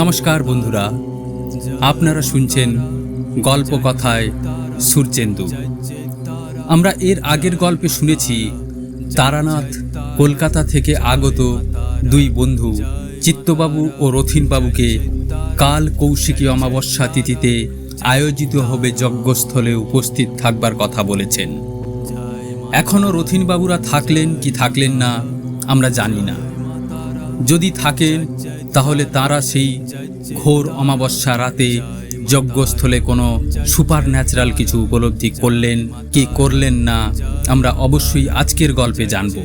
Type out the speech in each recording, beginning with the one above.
নমস্কার বন্ধুরা, আপনারা শুনছেন গল্প কথায় সূর্যেন্দু। আমরা এর আগের গল্পে শুনেছি, তারানাথ কলকাতা থেকে আগত দুই বন্ধু, চিত্তবাবু ও রথিনবাবুকে কাল কৌশিকী অমাবস্যা তিথিতে আয়োজিত হবে যজ্ঞস্থলে উপস্থিত থাকবার কথা বলেছেন। এখনও রথিনবাবুরা থাকলেন কি থাকলেন না, আমরা জানি না। যদি থাকেন তাহলে তারা সেই ঘোর অমাবস্যা রাতে যজ্ঞস্থলে কোনো সুপার ন্যাচারাল কিছু উপলব্ধি করলেন কি করলেন না, আমরা অবশ্যই আজকের গল্পে জানব।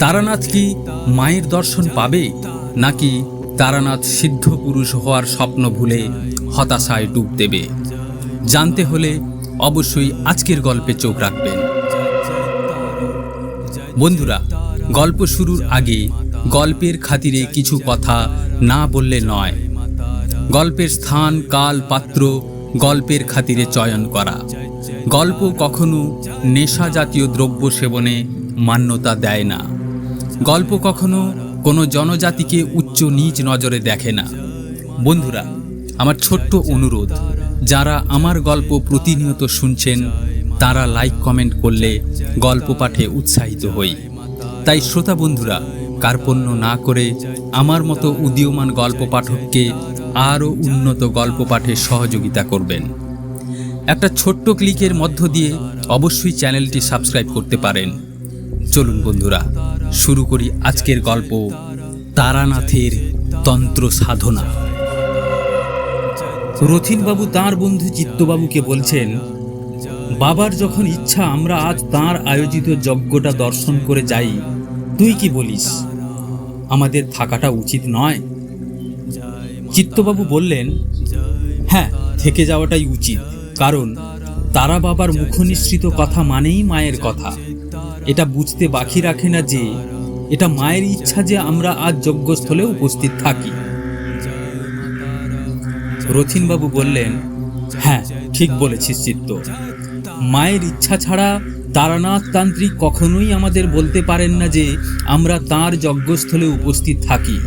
তারানাথ কি মায়ের দর্শন পাবে, নাকি তারানাথ সিদ্ধ পুরুষ হওয়ার স্বপ্ন ভুলে হতাশায় ডুব দেবে? জানতে হলে অবশ্যই আজকের গল্পে চোখ রাখবেন। বন্ধুরা, গল্প শুরুর আগে গল্পের খাতিরে কিছু কথা না বললে নয়। গল্পের স্থান, কাল, পাত্র, গল্পের খাতিরে চয়ন করা। গল্প কখনো নেশা জাতীয় দ্রব্য সেবনে মান্যতা দেয় না। গল্প কখনো কোনো জনজাতিকে উচ্চ নিচ নজরে দেখে না। বন্ধুরা, আমার ছোট্ট অনুরোধ, যারা আমার গল্প প্রতিনিয়ত শুনছেন, তারা লাইক কমেন্ট করলে গল্প পাঠে উৎসাহিত হই। তাই শ্রোতা বন্ধুরা কার্পণ্য না করে আমার মতো উদীয়মান গল্প পাঠককে আরও উন্নত গল্প পাঠে সহযোগিতা করবেন। একটা ছোট্ট ক্লিকের মধ্য দিয়ে অবশ্যই চ্যানেলটি সাবস্ক্রাইব করতে পারেন। চলুন বন্ধুরা, শুরু করি আজকের গল্প তারানাথের তন্ত্র সাধনা। রথিনবাবু তাঁর বন্ধু চিত্তবাবুকে বলছেন, বাবার যখন ইচ্ছা, আমরা আজ তার আয়োজিত যজ্ঞটা দর্শন করে যাই। তুই কি বলিস? আমাদের থাকাটা উচিত নয়। চিত্তবাবু বললেন হ্যাঁ থেকে যাওয়াটাই উচিত, কারণ তারা বাবার মুখনিসৃত কথা মানেই মায়ের কথা। এটা বুঝতে বাকি রাখে না যে, এটা মায়ের ইচ্ছা যে আমরা আজ যজ্ঞস্থলে উপস্থিত থাকি। রথিনবাবু বললেন হ্যাঁ ঠিক বলেছিস চিত্ত। মায়ের ইচ্ছা ছাড়া তারানাথ তান্ত্রিক কখনোই আমাদের বলতে পারেন না যে আমরা তার যজ্ঞস্থলে উপস্থিত থাকি।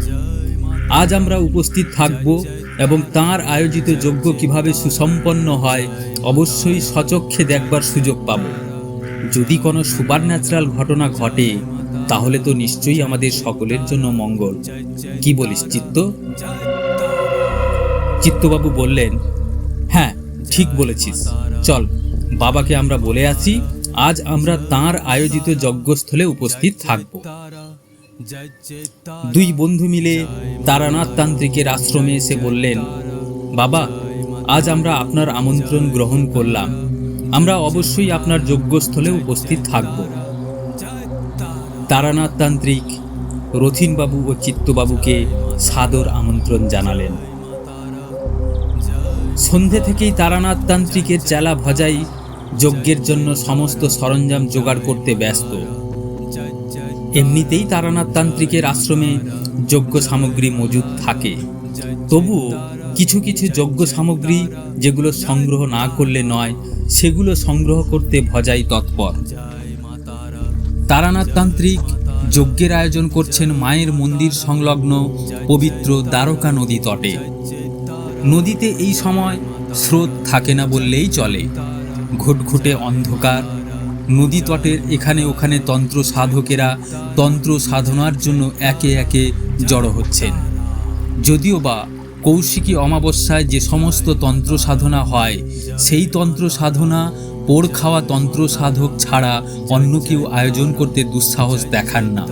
আজ আমরা উপস্থিত থাকব এবং তার আয়োজিত যজ্ঞ কীভাবে সুসম্পন্ন হয়, অবশ্যই সচক্ষে দেখবার সুযোগ পাব। যদি কোনো সুপার ন্যাচারাল ঘটনা ঘটে, তাহলে তো নিশ্চয়ই আমাদের সকলের জন্য মঙ্গল। কি বলিস, চিত্ত? চিত্তবাবু বললেন হ্যাঁ ঠিক বলেছিস। চল, বাবাকে আমরা বলে আছি আজ আমরা তার আয়োজিত যজ্ঞস্থলে উপস্থিত থাকব। দুই বন্ধু মিলে তারানাথ তান্ত্রিকের আশ্রমে এসে বললেন, বাবা, আজ আমরা আপনার আমন্ত্রণ গ্রহণ করলাম। আমরা অবশ্যই আপনার যজ্ঞস্থলে উপস্থিত থাকব। তারানাথ তান্ত্রিক রথিনবাবু ও চিত্তবাবুকে সাদর আমন্ত্রণ জানালেন। সন্ধে থেকেই তারানাথ তান্ত্রিকের চেলা ভজাই যজ্ঞের জন্য সমস্ত সরঞ্জাম জোগাড় করতে ব্যস্ত। এমনিতেই তারানাথ তান্ত্রিকের আশ্রমে যজ্ঞ সামগ্রী মজুদ থাকে। তবুও কিছু কিছু যজ্ঞ সামগ্রী যেগুলো সংগ্রহ না করলে নয়, সেগুলো সংগ্রহ করতে ভজাই তৎপর। তারানাথ তান্ত্রিক যজ্ঞের আয়োজন করছেন মায়ের মন্দির সংলগ্ন পবিত্র দ্বারকা নদী তটে। নদীতে এই সময় স্রোত থাকে না বললেই চলে। ঘুটঘুটে অন্ধকার। নদী তটের এখানে ওখানে তন্ত্র সাধকেরা তন্ত্র সাধনার জন্য একে একে জড়ো হচ্ছেন। যদিও বা কৌশিকী অমাবস্যায় যে সমস্ত তন্ত্র সাধনা হয়, সেই তন্ত্র সাধনা, পোড় খাওয়া তন্ত্র সাধক ছাড়া অন্য কেউ আয়োজন করতে দুঃসাহস দেখান না।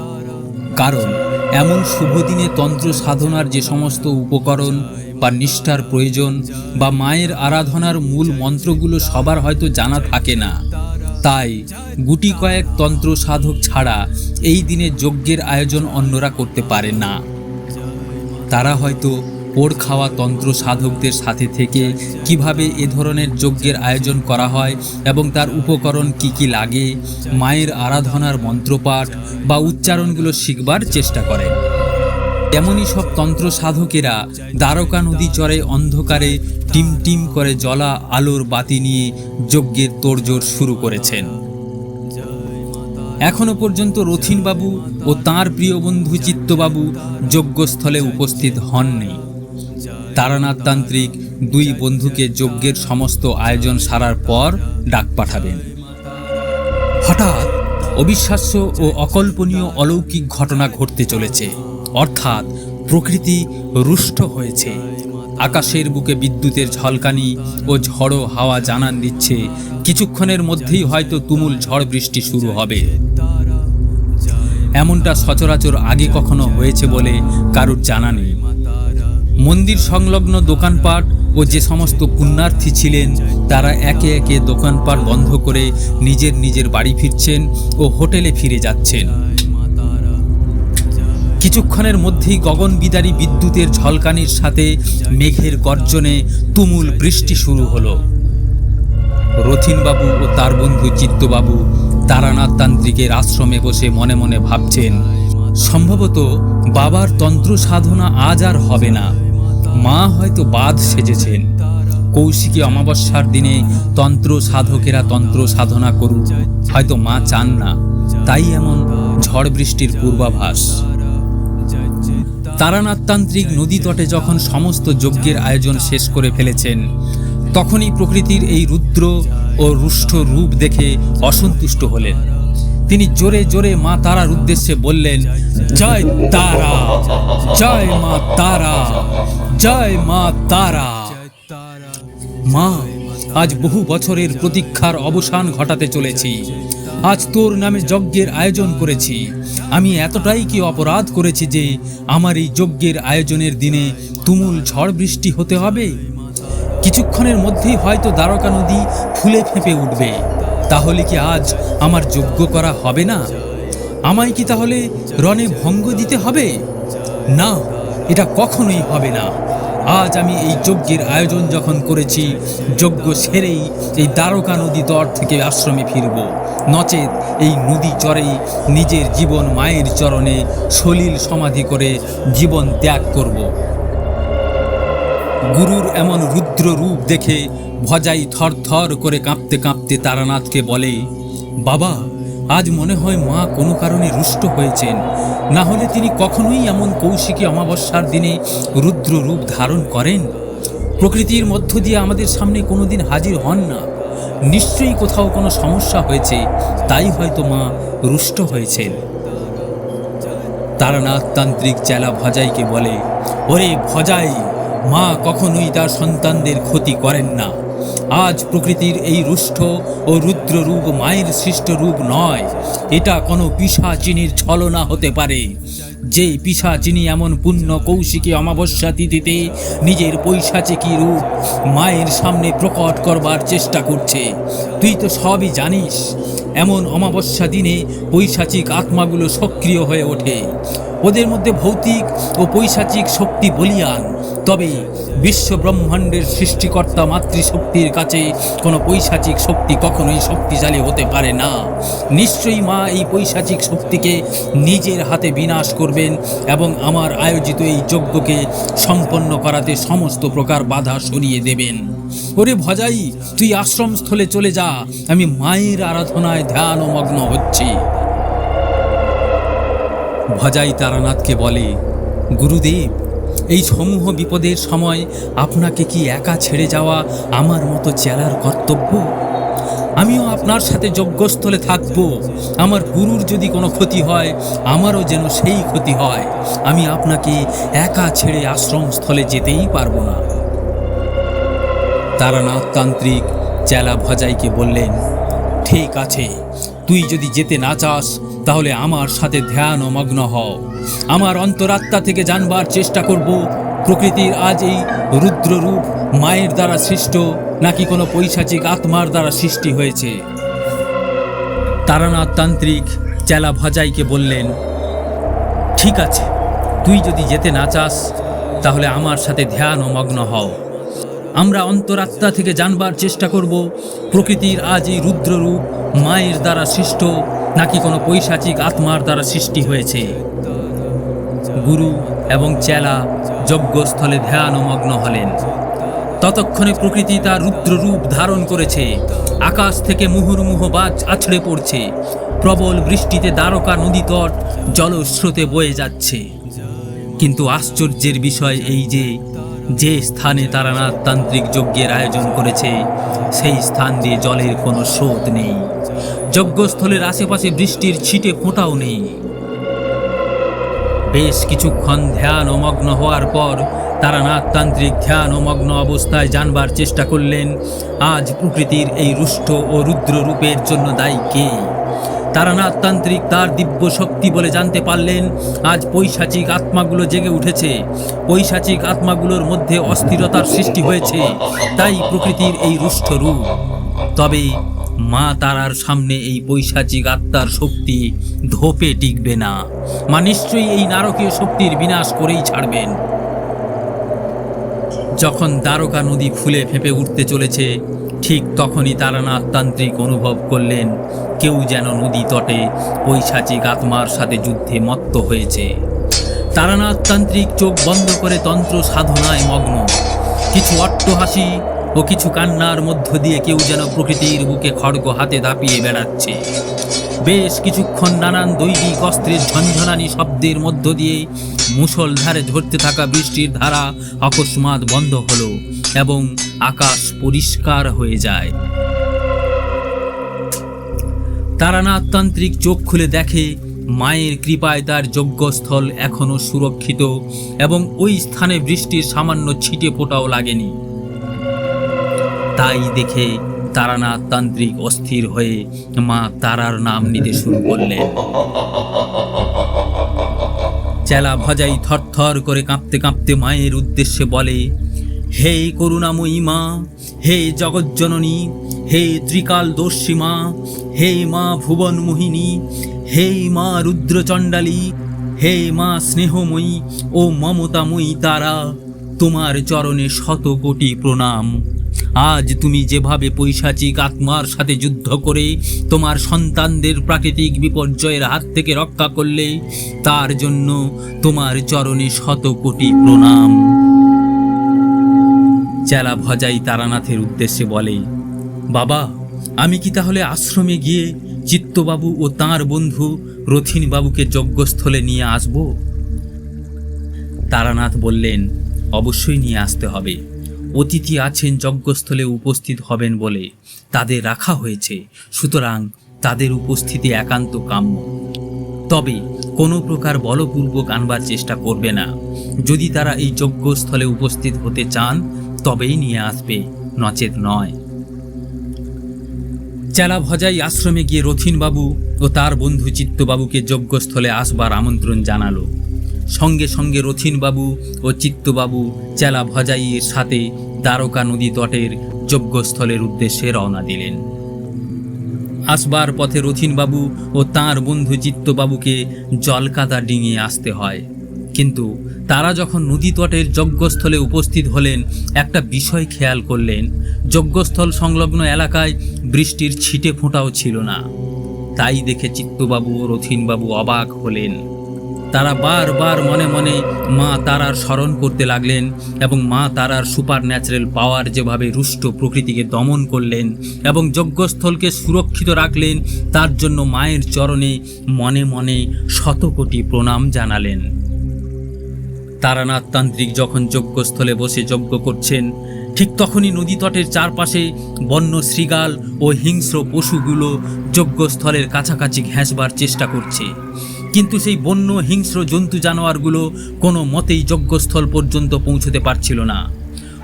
কারণ, এমন শুভ দিনে তন্ত্র সাধনার যে সমস্ত উপকরণ বা নিষ্ঠার প্রয়োজন বা মায়ের আরাধনার মূল মন্ত্রগুলো সবার হয়তো জানা থাকে না। তাই গুটি কয়েক তন্ত্র সাধক ছাড়া এই দিনে যজ্ঞের আয়োজন অন্যরা করতে পারে না। তারা হয়তো পোড় খাওয়া তন্ত্র সাধকদের সাথে থেকে কীভাবে এ ধরনের যজ্ঞের আয়োজন করা হয় এবং তার উপকরণ কি কি লাগে, মায়ের আরাধনার মন্ত্রপাঠ বা উচ্চারণগুলো শিখবার চেষ্টা করেন। তেমনই সব তন্ত্র সাধকেরা দ্বারকা নদী চরে অন্ধকারে টিম টিম করে জলা আলোর বাতি নিয়ে যজ্ঞের তোড়জোড় শুরু করেছেন। এখনও পর্যন্ত রথিনবাবু ও তাঁর প্রিয় বন্ধু চিত্তবাবু যজ্ঞস্থলে উপস্থিত হননি। তারানাথ তান্ত্রিক দুই বন্ধুকে যজ্ঞের সমস্ত আয়োজন সারার পর ডাক পাঠাবেন। হঠাৎ অবিশ্বাস্য ও অকল্পনীয় অলৌকিক ঘটনা ঘটতে চলেছে। অর্থাৎ প্রকৃতি রুষ্ট হয়েছে। আকাশের বুকে বিদ্যুতের ঝলকানি ও ঝড়ো হাওয়া জানান দিচ্ছে। কিছুক্ষণের মধ্যেই হয়তো তুমুল ঝড় বৃষ্টি শুরু হবে। এমনটা সচরাচর আগে কখনো হয়েছে বলে কারুর জানা নেই। মন্দির সংলগ্ন দোকানপাট ও যে সমস্ত পুণ্যার্থী ছিলেন, তারা একে একে দোকানপাট বন্ধ করে নিজের নিজের বাড়ি ফিরছেন ও হোটেলে ফিরে যাচ্ছেন। কিছুক্ষণের মধ্যেই গগনবিদারী বিদ্যুতের ঝলকানির সাথে মেঘের গর্জনে তুমুল বৃষ্টি শুরু হলো। রথিনবাবু ও তার বন্ধু চিত্তবাবু তারানাথ তান্ত্রিকের আশ্রমে বসে মনে মনে ভাবছেন, সম্ভবত বাবার তন্ত্র সাধনা আজ আর হবে না। মা হয়তো বাদ সেজেছেন। কৌশিকী অমাবস্যার দিনে তন্ত্র সাধকেরা তন্ত্র সাধনা করুক, হয়তো মা চান না। তাই এমন ঝড় বৃষ্টির পূর্বাভাস। তারানাথ তান্ত্রিক নদী তটে যখন সমস্ত যজ্ঞের আয়োজন শেষ করে ফেলেছেন, তখনই প্রকৃতির এই রুদ্র ও রুষ্ট রূপ দেখে অসন্তুষ্ট হলেন। তিনি জোরে জোরে মা তারার উদ্দেশ্যে বললেন, জয় তারা, জয় মা তারা, জয় মা তারা। মা, আজ বহু বছরের প্রতীক্ষার অবসান ঘটাতে চলেছি। আজ তোর নামে যজ্ঞের আয়োজন করেছি। আমি এতটাই কি অপরাধ করেছি যে আমার এই যজ্ঞের আয়োজনের দিনে তুমুল ঝড় বৃষ্টি হতে হবে? কিছুক্ষণের মধ্যেই হয়তো দ্বারকা নদী ফুলে ফেঁপে উঠবে। তাহলে কি আজ আমার যজ্ঞ করা হবে না? আমায় কি তাহলে রণে ভঙ্গ দিতে হবে? না, এটা কখনোই হবে না। আজ আমি এই যজ্ঞের আয়োজন যখন করেছি, যজ্ঞ সেরেই এই দ্বারকা নদী তর থেকে আশ্রমে ফিরব। নচেত এই নদী চরেই নিজের জীবন মায়ের চরণে সলিল সমাধি করে জীবন ত্যাগ করব। গুরুর এমন রুদ্র রূপ দেখে ভজাই থর থর করে কাঁপতে কাঁপতে তারানাথকে বলে, বাবা, আজ মনে হয় মা কোনো কারণে রুষ্ট হয়েছেন। না হলে তিনি কখনোই এমন কৌশিকী অমাবস্যার দিনে রুদ্র রূপ ধারণ করেন। প্রকৃতির মধ্য দিয়ে আমাদের সামনে কোনোদিন হাজির হন না। নিশ্চয়ই কোথাও কোনো সমস্যা হয়েছে, তাই হয়তো মা রুষ্ট হয়েছেন। তারানাথ তান্ত্রিক চেলা ভজাইকে বলে, ওরে ভজাই, মা কখনোই তার সন্তানদের ক্ষতি করেন না। আজ প্রকৃতির এই রুষ্ট ও রুদ্র রূপ মায়ের সৃষ্ট রূপ নয়। এটা কোনো পিসাচিনির ছলনা হতে পারে। যে পিসাচিনি এমন পুণ্য কৌশিকী অমাবস্যা তিথিতে নিজের পৈশাচিকী রূপ মায়ের সামনে প্রকট করবার চেষ্টা করছে, তুই তো সবই জানিস, এমন অমাবস্যা দিনে পৈশাচিক আত্মাগুলো সক্রিয় হয়ে ওঠে। ওদের মধ্যে ভৌতিক ও পৈশাচিক শক্তি বলিয়ান। তবে বিশ্ব ব্রহ্মাণ্ডের সৃষ্টিকর্তা মাতৃশক্তির কাছে কোনো পৈশাচিক শক্তি কখনোই শক্তিশালী হতে পারে না। নিশ্চয়ই মা এই পৈশাচিক শক্তিকে নিজের হাতে বিনাশ করবেন এবং আমার আয়োজিত এই যজ্ঞকে সম্পন্ন করাতে সমস্ত প্রকার বাধা সরিয়ে দেবেন। ওরে ভজাই, তুই আশ্রমস্থলে চলে যা, আমি মায়ের আরাধনায় ধ্যান ও মগ্ন হচ্ছি। ভজাই তারানাথকে বলে, গুরুদেব এই সমূহ বিপদের সময় আপনাকে কি একা ছেড়ে যাওয়া আমার মতো চেলার কর্তব্য? আমিও আপনার সাথে যজ্ঞস্থলে থাকব। আমার গুরুর যদি কোনো ক্ষতি হয়, আমারও যেন সেই ক্ষতি হয়। আমি আপনাকে একা ছেড়ে আশ্রমস্থলে যেতেই পারব না। তারানাথ তান্ত্রিক চেলা ভজাইকে বললেন, ঠিক আছে, তুই যদি যেতে না চাস, তাহলে আমার সাথে ধ্যান ও মগ্ন হও। আমার অন্তরাত্মা থেকে জানবার চেষ্টা করব, প্রকৃতির আজ এই রুদ্র রূপ মায়ের দ্বারা সৃষ্ট, নাকি কোনো পৈশাচিক আত্মার দ্বারা সৃষ্টি হয়েছে? তারানাথ তান্ত্রিক চেলা ভজাইকে বললেন, ঠিক আছে, তুই যদি যেতে না চাস, তাহলে আমার সাথে ধ্যান ও মগ্ন হও। আমরা অন্তরাত্মা থেকে জানবার চেষ্টা করব, প্রকৃতির আজ এই রুদ্ররূপ মায়ের দ্বারা সৃষ্ট, নাকি কোনো পৈশাচিক আত্মার দ্বারা সৃষ্টি হয়েছে? গুরু এবং চেলা যজ্ঞস্থলে ধ্যান ও মগ্ন হলেন। ততক্ষণে প্রকৃতি তার রুদ্ররূপ ধারণ করেছে। আকাশ থেকে মুহুর্মুহ বাজ আছড়ে পড়ছে। প্রবল বৃষ্টিতে দ্বারকা নদী তট জলস্রোতে বয়ে যাচ্ছে। কিন্তু আশ্চর্যের বিষয় এই যে যে স্থানে তারানাথ তান্ত্রিক যজ্ঞের আয়োজন করেছে, সেই স্থান দিয়ে জলের কোনো স্রোত নেই। যজ্ঞস্থলের আশেপাশে বৃষ্টির ছিটে ফোঁটাও নেই। বেশ কিছুক্ষণ ধ্যান ও মগ্ন হওয়ার পর তারানাথ তান্ত্রিক ধ্যান ও মগ্ন অবস্থায় জানবার চেষ্টা করলেন, আজ প্রকৃতির এই রুষ্ট ও রুদ্র রূপের জন্য দায়ী কে? তারানাথ তান্ত্রিক তার দিব্য শক্তি বলে জানতে পারলেন, আজ পৈশাচিক আত্মাগুলো জেগে উঠেছে। পৈশাচিক আত্মাগুলোর মধ্যে অস্থিরতার সৃষ্টি হয়েছে। তাই প্রকৃতির এই রুষ্ট রূপ তবে মা তারার সামনে এই পৈশাচিক আত্মার শক্তি ধোপে টিকবে না। মা নিশ্চয়ই এই নারকীয় শক্তির বিনাশ করেই ছাড়বেন। যখন দ্বারকা নদী ফুলে ফেঁপে উঠতে চলেছে, ঠিক তখনই তারানাথ তান্ত্রিক অনুভব করলেন, কেউ যেন নদী তটে পৈশাচিক আত্মার সাথে যুদ্ধে মত্ত হয়েছে। তারানাথ তান্ত্রিক চোখ বন্ধ করে তন্ত্র সাধনায় মগ্ন। কিছু অট্টহাসি ও কিছু কান্নার মধ্য দিয়ে কেউ যেন প্রকৃতির বুকে খড়গ হাতে দাপিয়ে বেড়াচ্ছে। বেশ কিছুক্ষণ নানান দৈবিক অস্ত্রের ঝনঝনানি শব্দের মধ্য দিয়ে মুষলধারে ধরতে থাকা বৃষ্টির ধারা অকস্মাৎ বন্ধ হলো এবং আকাশ পরিষ্কার হয়ে যায়। তারানাথ তান্ত্রিক চোখ খুলে দেখে মায়ের কৃপায় তার যজ্ঞস্থল এখনও সুরক্ষিত এবং ওই স্থানে বৃষ্টির সামান্য ছিটে ফোটাও লাগেনি। তাই দেখে তারানাথ তান্ত্রিক অস্থির হয়ে মা তারার নাম নিতে শুরু করলেন। চেলা ভজাই থরথর করে কাঁপতে কাঁপতে মায়ের উদ্দেশ্যে বলে, হে করুণাময়ী মা, হে জগজ্জননী, হে ত্রিকাল দর্শী মা, হে মা ভুবন মোহিনী হে মা রুদ্রচণ্ডালী, হে মা স্নেহময়ী ও মমতাময়ী তারা, তোমার চরণে শত কোটি প্রণাম। আজ তুমি যেভাবে পৈশাচিক আত্মার সাথে যুদ্ধ করে তোমার সন্তানদের প্রাকৃতিক বিপর্যয়ের হাত থেকে রক্ষা করলে, তার জন্য তোমার চরণে শত কোটি প্রণাম। চেলা ভজাই তারানাথের উদ্দেশ্যে বলে, বাবা, আমি কি তাহলে আশ্রমে গিয়ে চিত্তবাবু ও তাঁর বন্ধু রথিন বাবুকে যজ্ঞস্থলে নিয়ে আসব? তারানাথ বললেন, অবশ্যই নিয়ে আসতে হবে। অতিথি আছেন, যজ্ঞস্থলে উপস্থিত হবেন বলে তাদের রাখা হয়েছে। সুতরাং তাদের উপস্থিতি একান্ত কাম্য। তবে কোনো প্রকার বলপূর্বক আনবার চেষ্টা করবে না। যদি তারা এই যজ্ঞস্থলে উপস্থিত হতে চান, তবেই নিয়ে আসবে, নচেত নয়। চেলা ভজাই আশ্রমে গিয়ে রথিনবাবু ও তার বন্ধু চিত্তবাবুকে যজ্ঞস্থলে আসবার আমন্ত্রণ জানালো। সঙ্গে সঙ্গে রথিনবাবু ও চিত্তবাবু চেলা ভজাইয়ের সাথে দ্বারকা নদী তটের যজ্ঞস্থলের উদ্দেশ্যে রওনা দিলেন। আসবার পথে রথিনবাবু ও তাঁর বন্ধু চিত্তবাবুকে জলকাদা ডিঙিয়ে আসতে হয়। কিন্তু তারা যখন নদী তটের যজ্ঞস্থলে উপস্থিত হলেন, একটা বিষয় খেয়াল করলেন। যজ্ঞস্থল সংলগ্ন এলাকায় বৃষ্টির ছিটে ফোঁটাও ছিল না। তাই দেখে চিত্তবাবু ও রথিনবাবু অবাক হলেন। তারা বারবার মনে মনে মা তারার স্মরণ করতে লাগলেন এবং মা তারার সুপার ন্যাচারাল পাওয়ার যেভাবে রুষ্ট প্রকৃতিকে দমন করলেন এবং যজ্ঞস্থলকে সুরক্ষিত রাখলেন, তার জন্য মায়ের চরণে মনে মনে শতকোটি প্রণাম জানালেন। তারানাথ তান্ত্রিক যখন যজ্ঞস্থলে বসে যজ্ঞ করছেন, ঠিক তখনই নদী তটের চারপাশে বন্য শৃগাল ও হিংস্র পশুগুলো যজ্ঞস্থলের কাছাকাছি ঘেঁষবার চেষ্টা করছে। কিন্তু সেই বন্য, হিংস্র জন্তু জানোয়ারগুলো কোনো মতেই যজ্ঞস্থল পর্যন্ত পৌঁছতে পারছিল না।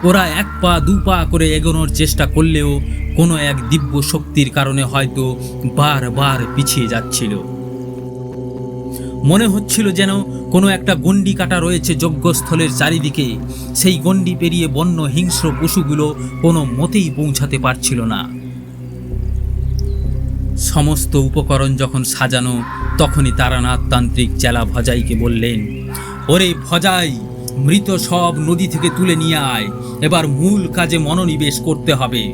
ওরা এক পা, দু পা করে এগোনোর চেষ্টা করলেও কোনো এক দিব্য শক্তির কারণে হয়তো বারবার পিছিয়ে যাচ্ছিল। মনে হচ্ছিল যেন কোনো একটা গণ্ডি কাটা রয়েছে যজ্ঞস্থলের চারিদিকে। সেই গণ্ডি পেরিয়ে বন্য, হিংস্র পশুগুলো কোনো মতেই পৌঁছাতে পারছিল না। সমস্ত উপকরণ যখন সাজানো, তখনই তারানাথ তান্ত্রিক চেলা ভজাইকে বললেন, ওরে ভজাই, মৃত সব নদী থেকে তুলে নিয়ে আয়, এবার মূল কাজে মনোনিবেশ করতে হবে।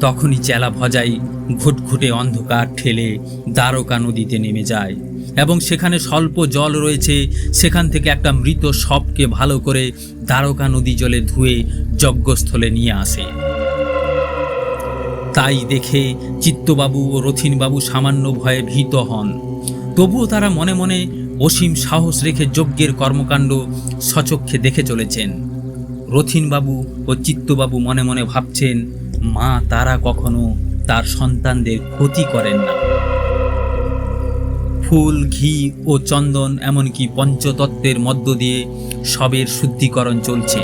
তখনই চেলা ভজাই ঘুটঘুটে অন্ধকার ঠেলে দ্বারকা নদীতে নেমে যায় এবং সেখানে স্বল্প জল রয়েছে, সেখান থেকে একটা মৃত সবকে ভালো করে দ্বারকা নদী জলে ধুয়ে যজ্ঞস্থলে নিয়ে আসে। তাই দেখে চিত্তবাবু ও রথিনবাবু সামান্য ভয়ে ভীত হন। তবুও তারা মনে মনে অসীম সাহস রেখে যজ্ঞের কর্মকাণ্ড সচক্ষে দেখে চলেছেন। রথিনবাবু ও চিত্তবাবু মনে মনে ভাবছেন, মা তারা কখনো তার সন্তানদের ক্ষতি করেন না। ফুল, ঘি ও চন্দন এমনকি পঞ্চতত্ত্বের মধ্য দিয়ে সবের শুদ্ধিকরণ চলছে।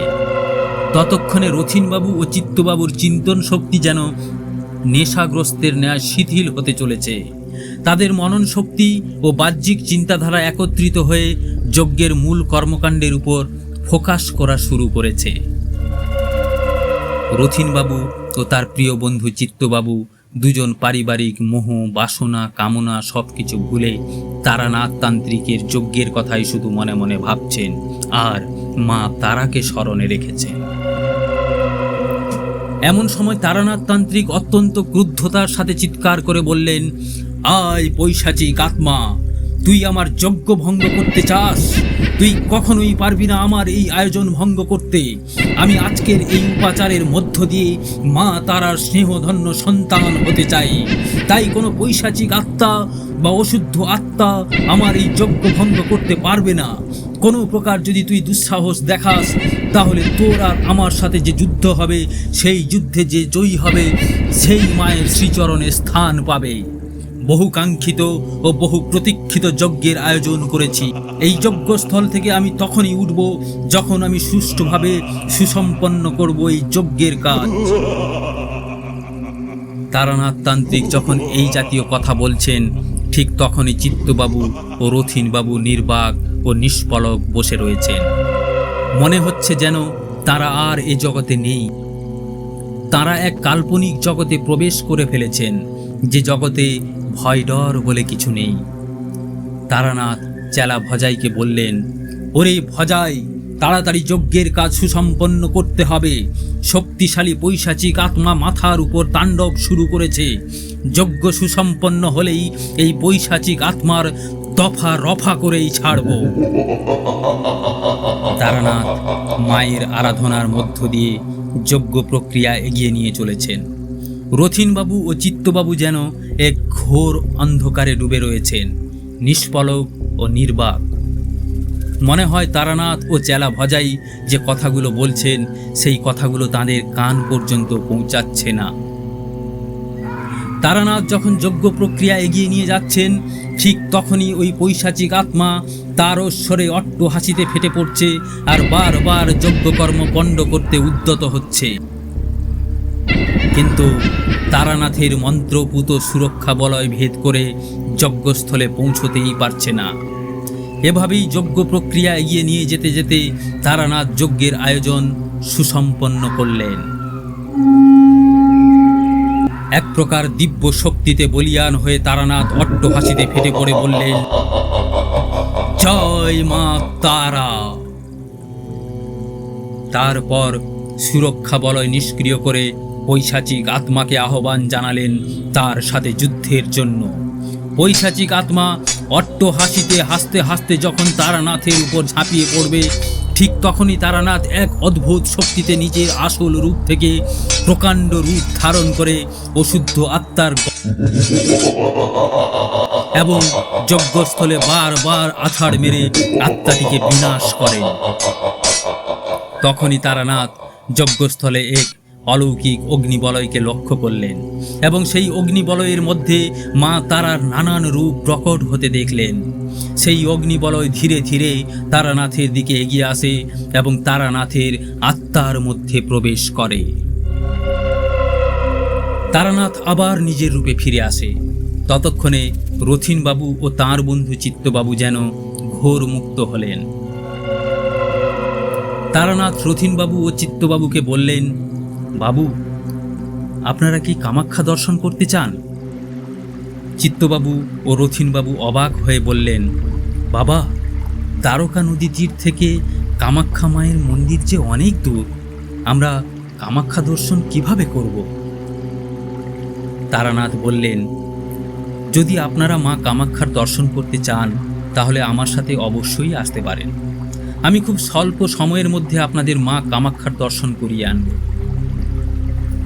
ততক্ষণে রথিনবাবু ও চিত্তবাবুর চিন্তন শক্তি যেন নেশাগ্রস্তের ন্যায় শিথিল হতে চলেছে। তাদের মনন শক্তি ও বাহ্যিক চিন্তাধারা একত্রিত হয়ে যজ্ঞের মূল কর্মকাণ্ডের উপর ফোকাস করা শুরু করেছে। রথিনবাবু ও তার প্রিয় বন্ধু চিত্তবাবু দুজন পারিবারিক মোহ, বাসনা, কামনা সব কিছু ভুলে তারানাথ তান্ত্রিকের যজ্ঞের কথাই শুধু মনে মনে ভাবছেন, আর মা তারাকে স্মরণে রেখেছেন। এমন সময় তারানাথ তান্ত্রিক অত্যন্ত ক্রুদ্ধতার সাথে চিৎকার করে বললেন আয় পৈশাচিক আত্মা তুই আমার যজ্ঞ ভঙ্গ করতে চাস? তুই কখনোই পারবি না আমার এই আয়োজন ভঙ্গ করতে। আমি আজকের এই উপাচারের মধ্য দিয়ে মা তারার স্নেহধন্য সন্তান হতে চাই। তাই কোনো পৈশাচিক আত্মা বা অশুদ্ধ আত্মা আমার এই যজ্ঞ ভঙ্গ করতে পারবে না। কোনো প্রকার যদি তুই দুঃসাহস দেখাস, তাহলে তোর আর আমার সাথে যে যুদ্ধ হবে, সেই যুদ্ধে যে জয়ী হবে, সেই মায়ের শ্রীচরণে স্থান পাবে। বহু কাঙ্ক্ষিত ও বহু প্রতীক্ষিত যজ্ঞের আয়োজন করেছি। এই যজ্ঞস্থল থেকে আমি তখনই উঠব যখন আমি সুষ্ঠুভাবে সুসম্পন্ন করব এই যজ্ঞের কাজ। তারানাথ তান্ত্রিক যখন এই জাতীয় কথা বলছেন, ঠিক তখনই চিত্তবাবু ও রথিনবাবু নির্বাক ও নিষ্পলক বসে রয়েছেন। মনে হচ্ছে যেন তারা আর এ জগতে নেই। তারা এক কাল্পনিক জগতে প্রবেশ করে ফেলেছেন, যে জগতে ভয় ডর বলে কিছু নেই। তারানাথ চেলা ভজাইকে বললেন, ওরে ভজাই, তাড়াতাড়ি যজ্ঞের কাজ সুসম্পন্ন করতে হবে। শক্তিশালী পৈশাচিক আত্মা মাথার উপর তাণ্ডব শুরু করেছে। যজ্ঞ সুসম্পন্ন হলেই এই পৈশাচিক আত্মার দফা রফা করেই ছাড়ব। তারানাথ মায়ের আরাধনার মধ্য দিয়ে যজ্ঞ প্রক্রিয়া এগিয়ে নিয়ে চলেছেন। রথিনবাবু ও চিত্তবাবু যেন এক ঘোর অন্ধকারে ডুবে রয়েছেন নিষ্পলক ও নির্বাক। মনে হয় তারানাথ ও চেলা ভজাই যে কথাগুলো বলছেন, সেই কথাগুলো তাদের কান পর্যন্ত পৌঁছাচ্ছে না। তারানাথ যখন যজ্ঞ প্রক্রিয়া এগিয়ে নিয়ে যাচ্ছেন, ঠিক তখনই ওই পৈশাচিক আত্মা তার স্বরে অট্ট হাসিতে ফেটে পড়ছে আর বারবার যজ্ঞকর্ম পণ্ড করতে উদ্যত হচ্ছে। কিন্তু তারানাথের মন্ত্রপুত সুরক্ষা বলয় ভেদ করে যজ্ঞস্থলে পৌঁছতেই পারছে না। এভাবেই যজ্ঞ প্রক্রিয়া এগিয়ে নিয়ে যেতে যেতে তারানাথ যজ্ঞের আয়োজন সুসম্পন্ন করলেন। এক প্রকার দিব্য শক্তিতে বলিয়ান হয়ে তারানাথ অট্ট হাসিতে ফেটে পড়ে বললেন, জয় মা তারা। তারপর সুরক্ষা বলয় নিষ্ক্রিয় করে পৈশাচিক আত্মাকে আহ্বান জানালেন তার সাথে যুদ্ধের জন্য। পৈশাচিক আত্মা অট্ট হাসিতে হাসতে হাসতে যখন তারানাথের উপর ঝাঁপিয়ে পড়বে, ঠিক তখনই তারানাথ এক অদ্ভুত শক্তিতে নিজের আসল রূপ থেকে প্রকাণ্ড রূপ ধারণ করে অশুদ্ধ আত্মার এবং যজ্ঞস্থলে বারবার আছাড় মেরে আত্মাটিকে বিনাশ করেন। তখনই তারানাথ যজ্ঞস্থলে এক অলৌকিক অগ্নিবলয়কে লক্ষ্য করলেন এবং সেই অগ্নিবলয়ের মধ্যে মা তারার নানান রূপ প্রকট হতে দেখলেন। সেই অগ্নিবলয় ধীরে ধীরে তারানাথের দিকে এগিয়ে আসে এবং তারানাথের আত্মার মধ্যে প্রবেশ করে। তারানাথ আবার নিজের রূপে ফিরে আসে। ততক্ষণে রথিনবাবু ও তার বন্ধু চিত্তবাবু যেন ঘোর মুক্ত হলেন। তারানাথ রথিনবাবু ও চিত্তবাবুকে বললেন বাবু, আপনারা কি কামাখ্যা দর্শন করতে চান? চিত্তবাবু ও রথিনবাবু অবাক হয়ে বললেন, বাবা, দ্বারকা নদী তীর থেকে কামাখ্যা মায়ের মন্দির যে অনেক দূর, আমরা কামাখ্যা দর্শন কীভাবে করব? তারানাথ বললেন, যদি আপনারা মা কামাখ্যার দর্শন করতে চান, তাহলে আমার সাথে অবশ্যই আসতে পারেন। আমি খুব স্বল্প সময়ের মধ্যে আপনাদের মা কামাখ্যার দর্শন করিয়ে আনব।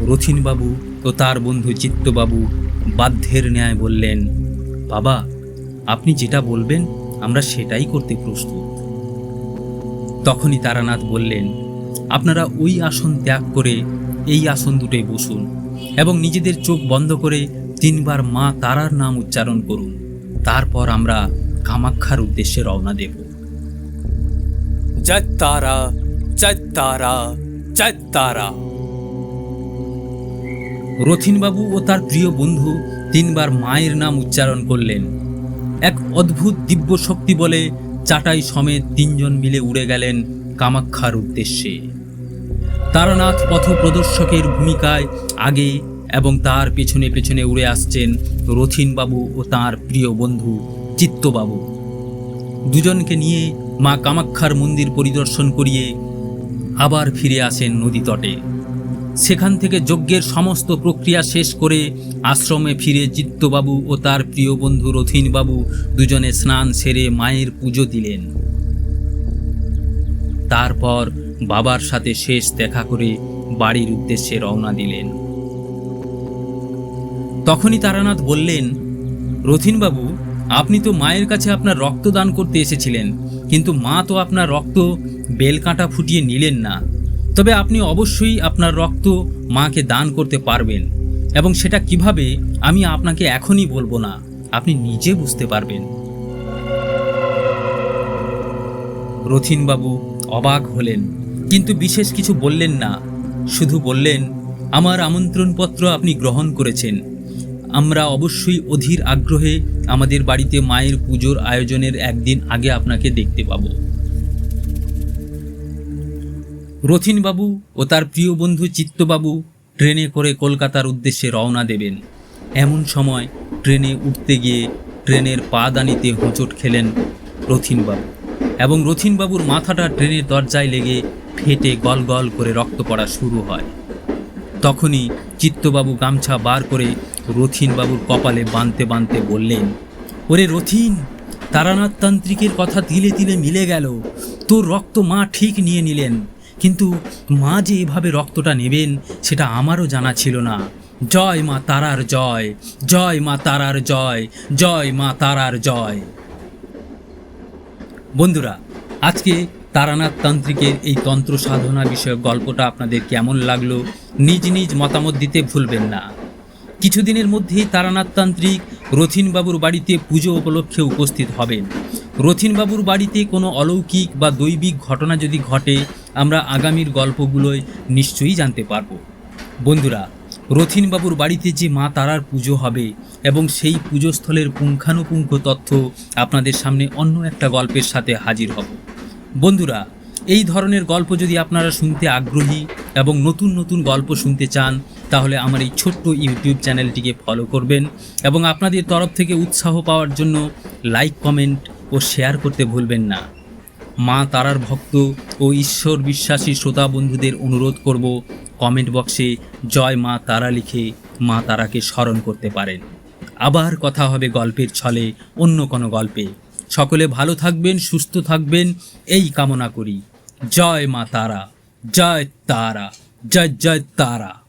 রথিনবাবু ও তার বন্ধু চিত্তবাবু বাধ্যের ন্যায় বললেন, বাবা, আপনি যেটা বলবেন, আমরা সেটাই করতে প্রস্তুত। তখনই তারানাথ বললেন, আপনারা ওই আসন ত্যাগ করে এই আসন দুটোয় বসুন এবং নিজেদের চোখ বন্ধ করে তিনবার মা তারার নাম উচ্চারণ করুন। তারপর আমরা কামাক্ষার উদ্দেশ্যে রওনা দেব। জয় তারা জয় তারা তারা। রথিনবাবু ও তার প্রিয় বন্ধু তিনবার মায়ের নাম উচ্চারণ করলেন। এক অদ্ভুত দিব্য শক্তি বলে চাটাই সমেত তিনজন মিলে উড়ে গেলেন কামাক্ষার উদ্দেশ্যে। তারানাথ পথ প্রদর্শকের ভূমিকায় আগে এবং তার পেছনে পেছনে উড়ে আসছেন রথিনবাবু ও তার প্রিয় বন্ধু চিত্তবাবু। দুজনকে নিয়ে মা কামাক্ষার মন্দির পরিদর্শন করিয়ে আবার ফিরে আসেন নদী তটে সেখান থেকে যজ্ঞের সমস্ত প্রক্রিয়া শেষ করে আশ্রমে ফিরে চিত্তবাবু ও তার প্রিয় বন্ধু রথিনবাবু দুজনে স্নান সেরে মায়ের পুজো দিলেন। তারপর বাবার সাথে শেষ দেখা করে বাড়ির উদ্দেশ্যে রওনা দিলেন। তখনই তারানাথ বললেন, রথিনবাবু, আপনি তো মায়ের কাছে আপনার রক্ত দান করতে এসেছিলেন, কিন্তু মা তো আপনার রক্ত বেলকাঁটা ফুটিয়ে নিলেন না। তবে আপনি অবশ্যই আপনার রক্ত মাকে দান করতে পারবেন এবং সেটা কীভাবে আমি আপনাকে এখনই বলব না, আপনি নিজে বুঝতে পারবেন। রথিনবাবু অবাক হলেন, কিন্তু বিশেষ কিছু বললেন না। শুধু বললেন, আমার আমন্ত্রণপত্র আপনি গ্রহণ করেছেন। আমরা অবশ্যই অধীর আগ্রহে আমাদের বাড়িতে মায়ের পুজোর আয়োজনের একদিন আগে আপনাকে দেখতে পাব। রথিনবাবু ও তার প্রিয় বন্ধু চিত্তবাবু ট্রেনে করে কলকাতার উদ্দেশ্যে রওনা দেবেন। এমন সময় ট্রেনে উঠতে গিয়ে ট্রেনের পা দানিতে হোঁচট খেলেন রথিনবাবু এবং রথিনবাবুর মাথাটা ট্রেনের দরজায় লেগে ফেটে গল গল করে রক্ত পড়া শুরু হয়। তখনই চিত্তবাবু গামছা বার করে রথিনবাবুর কপালে বাঁধতে বাঁধতে বললেন, ওরে রথিন তারানাথ তান্ত্রিকের কথা তিলে তিলে মিলে গেল। তোর রক্ত মা ঠিক নিয়ে নিলেন। কিন্তু মা যে এভাবে রক্তটা নেবেন, সেটা আমারও জানা ছিল না। জয় মা তারার জয় জয় মা তারার জয় জয় মা তারার জয়। বন্ধুরা, আজকে তারানাথ তান্ত্রিকের এই তন্ত্র সাধনা বিষয়ক গল্পটা আপনাদের কেমন লাগল, নিজ নিজ মতামত দিতে ভুলবেন না। কিছুদিনের মধ্যেই তারানাথ তান্ত্রিক রথিনবাবুর বাড়িতে পুজো উপলক্ষে উপস্থিত হবেন। রথিনবাবুর বাড়িতে কোনো অলৌকিক বা দৈবিক ঘটনা যদি ঘটে আমরা আগামীর গল্পগুলোয় নিশ্চয়ই জানতে পারব। বন্ধুরা, রথিনবাবুর বাড়িতে যে মা তারার পুজো হবে এবং সেই পুজোস্থলের পুঙ্খানুপুঙ্খ তথ্য আপনাদের সামনে অন্য একটা গল্পের সাথে হাজির হব। বন্ধুরা, এই ধরনের গল্প যদি আপনারা শুনতে আগ্রহী এবং নতুন নতুন গল্প শুনতে চান, তাহলে আমার এই ছোট্ট ইউটিউব চ্যানেলটিকে ফলো করবেন এবং আপনাদের তরফ থেকে উৎসাহ পাওয়ার জন্য লাইক, কমেন্ট ও শেয়ার করতে ভুলবেন না। মা তারার ভক্ত ও ঈশ্বর বিশ্বাসী শ্রোতা বন্ধুদের অনুরোধ করব কমেন্ট বক্সে জয় মা তারা লিখে মা তারাকে স্মরণ করতে পারেন। আবার কথা হবে গল্পের ছলে অন্য কোনো গল্পে। সকলে ভালো থাকবেন, সুস্থ থাকবেন, এই কামনা করি। জয় মা তারা, জয় তারা, জয় জয় তারা।